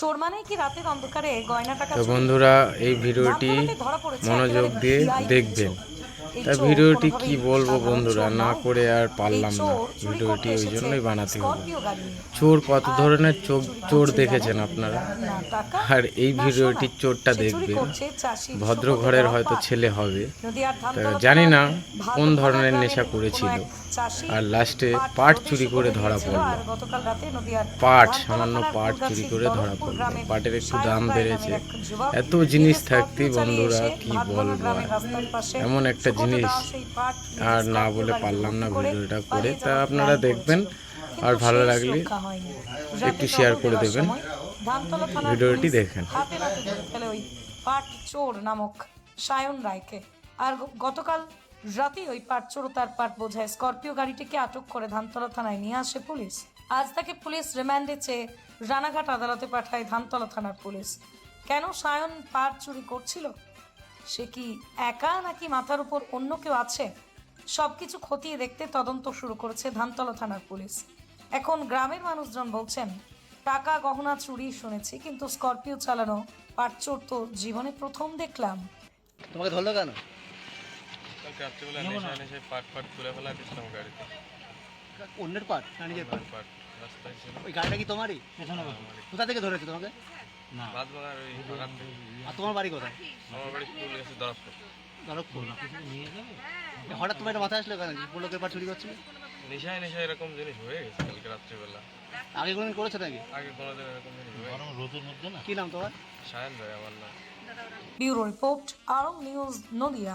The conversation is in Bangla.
চোর মানে কি রাতের অন্ধকারে গয়না টাকা তো বন্ধুরা এই ভিডিওটি মনোযোগ দিয়ে দেখবেন। তা ভিডিওটি কি বলব বন্ধুরা? না করে আর পারলাম না। ভিডিওটি ওই জন্যই বানাতে হলো নিয়ে। চোর কত ধরনের চোখ চোর দেখেছেন আপনারা? আর এই না ভিডিওটির চোরটা দেখবেন ভদ্র ঘরের হয়তো ছেলে হবে। জানি না কোন ধরনের নেশা করেছিল। আর লাস্টে পাট চুরি করে ধরা পড়ল। পাট সামান্য পাট চুরি করে ধরা পড়ল। পাটের একটু দাম বেড়েছে। এত জিনিস চালিয়ে বন্ধুরা কি বলব এমন একটা জিনিস আর না বলে পারলাম না ভিডিওটা করে তা আপনারা দেখবেন আর ভালো লাগলে একটু শেয়ার করে দেবেন। ভিডিওটি দেখেন। ওই পাট চোর নামক সায়ন রায়কে। আর গতকাল রাতে ওই পাট চোর তার পাট বোঝায় স্করপিও গাড়িটিকে আটক করে ধানতলা থানায় নিয়ে আসে পুলিশ। আজ তাকে পুলিশ রিমান্ডে চেয়ে রানাঘাট আদালতে পাঠায় ধানতলা থানার পুলিশ। কেন সায়ন পাট চুরি করছিল? সে কি একা নাকি মাথার উপর অন্য কেউ আছে? সবকিছু খতিয়ে দেখতে তদন্ত শুরু করেছে ধানতলা থানার পুলিশ। এখন গ্রামের মানুষজন বলছেন টাকা গহনা চুরি শুনেছি কিন্তু স্করপিও চালানো পাটচোর তো জীবনে প্রথম দেখলাম। তোমাকে ধরলো কেন? রাত্রিবেলা নেশা নেশে পাট ফাট তুলে ফেলা দিচ্ছিলাম গাড়িতে। অন্যের পাট? না নিজের পাট পাট? রাস্তায় ছিল। ওই গাড়িটা কি তোমারই? কোথা থেকে ধরেছে তোমাকে? বাদ বাগার ওই বাগান থেকে। আর তোমার বাড়ি কোথায়? আমার বাড়ি স্কুল গেছে দরজপুর ধরকপুর এ হঠাৎ তোমার এটা মাথায় আসলো কেন? যে পাট চুরি করছিল? নেশায় নেশায় এরকম জিনিস হয়ে গেছে কালকে রাত্রিবেলা। আগে কোনোদিন করেছে নাকি? আগে কোনোদিন এরকম জিনিস হয়ে কি নাম তোমার? সায়ন ভাই আমার না ব্যুরো রিপোর্ট আরং নিউজ নদিয়া।